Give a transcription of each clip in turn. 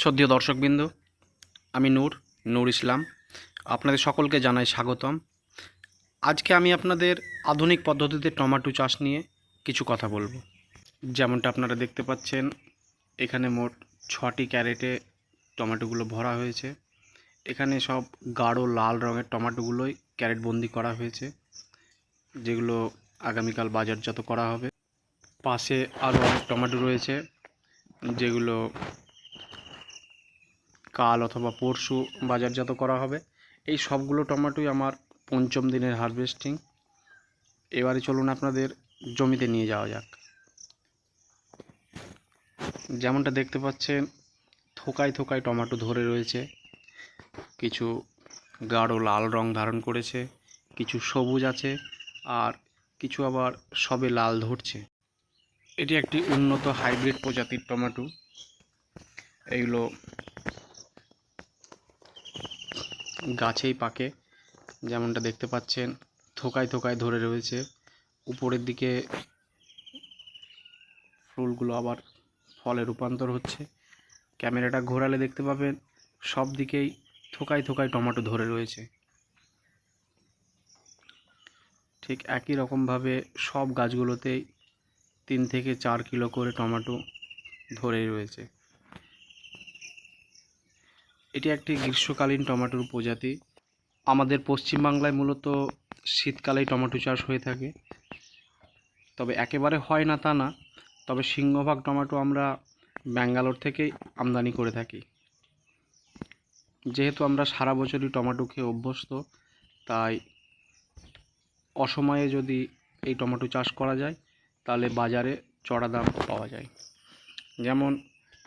শ্রদ্ধেয় দর্শকবৃন্দ, আমি নূর নূর ইসলাম। আপনাদের সকলকে জানাই স্বাগতম। আজকে আমি আপনাদের আধুনিক পদ্ধতিতে টমেটো চাষ নিয়ে কিছু কথা বলব। যেমনটা আপনারা দেখতে পাচ্ছেন, এখানে মোট ছটি ক্যারেটে টমেটোগুলো ভরা হয়েছে। এখানে সব গাঢ় লাল রঙের টমেটোগুলোই ক্যারেট বন্দি করা হয়েছে, যেগুলো আগামীকাল বাজারজাত করা হবে। পাশে আরও অনেক টমেটো রয়েছে, যেগুলো কাল অথবা পরশু বাজারজাত করা হবে। এই সবগুলো টমেটোই আমার পঞ্চম দিনের হারভেস্টিং। এবারে চলুন আপনাদের জমিতে নিয়ে যাওয়া যাক। যেমনটা দেখতে পাচ্ছেন, থোকায় থোকায় টমেটো ধরে রয়েছে। কিছু গাঢ় লাল রং ধারণ করেছে, কিছু সবুজ আছে, আর কিছু আবার সবে লাল ধরছে। এটি একটি উন্নত হাইব্রিড প্রজাতির টমেটো। এগুলো গাছেই পাকে। যেমনটা দেখতে পাচ্ছেন, থোকায় থোকায় ধরে রয়েছে। উপরের দিকে ফুলগুলো আবার ফলে রূপান্তর হচ্ছে। ক্যামেরাটা ঘোরালে দেখতে পাবেন, সব দিকেই থোকায় থোকায় টমেটো ধরে রয়েছে। ঠিক একই রকমভাবে সব গাছগুলোতেই তিন থেকে চার কিলো করে টমেটো ধরেই রয়েছে। এটি একটি গ্রীষ্মকালীন টমেটোর প্রজাতি আমাদের পশ্চিমবাংলায় মূলত শীতকালেই টমেটো চাষ হয়ে থাকে। তবে একেবারে হয় না তা না, তবে সিংহভাগ টমেটো আমরা ব্যাঙ্গালোর থেকেই আমদানি করে থাকি। যেহেতু আমরা সারা বছরই টমেটো খেয়ে অভ্যস্ত, তাই অসময়ে যদি এই টমেটো চাষ করা যায়, তাহলে বাজারে চড়া দাম পাওয়া যায়। যেমন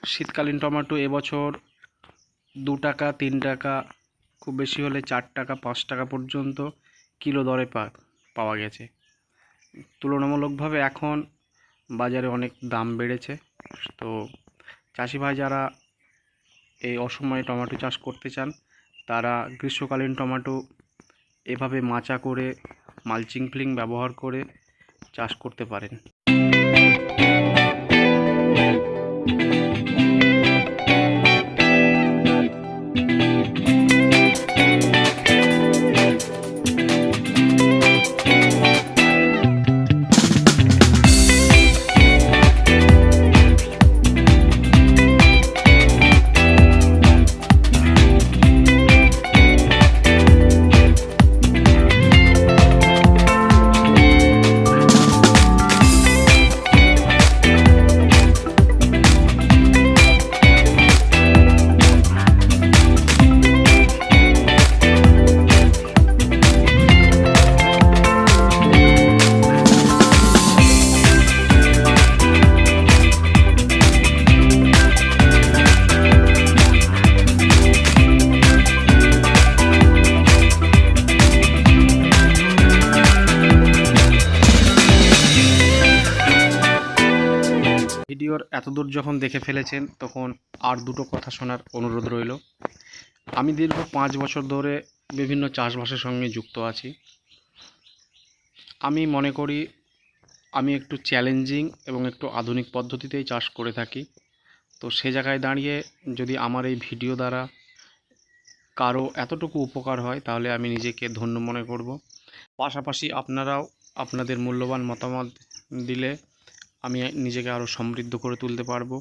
শীতকালীন টমেটো এবছর দু টাকা, তিন টাকা, খুব বেশি হলে চার টাকা, পাঁচ টাকা পর্যন্ত কিলো দরে পাওয়া গেছে। তুলনামূলকভাবে এখন বাজারে অনেক দাম বেড়েছে। তো চাষি ভাই যারা এই অসময়ে টমেটো চাষ করতে চান, তারা গ্রীষ্মকালীন টমেটো এভাবে মাচা করে, মালচিং ফিলিং ব্যবহার করে চাষ করতে পারেন। ভিডিওর এতদূর যখন দেখে ফেলেছেন, তখন আর দুটো কথা শোনার অনুরোধ রইল। আমি দীর্ঘ পাঁচ বছর ধরে বিভিন্ন চাষবাসের সঙ্গে যুক্ত আছি। আমি মনে করি, আমি একটু চ্যালেঞ্জিং এবং একটু আধুনিক পদ্ধতিতেই চাষ করে থাকি। তো সে জায়গায় দাঁড়িয়ে যদি আমার এই ভিডিও দ্বারা কারও এতটুকু উপকার হয়, তাহলে আমি নিজেকে ধন্য মনে করব। পাশাপাশি আপনারাও আপনাদের মূল্যবান মতামত দিলে আমি নিজেকে আরও সমৃদ্ধ করে তুলতে পারব।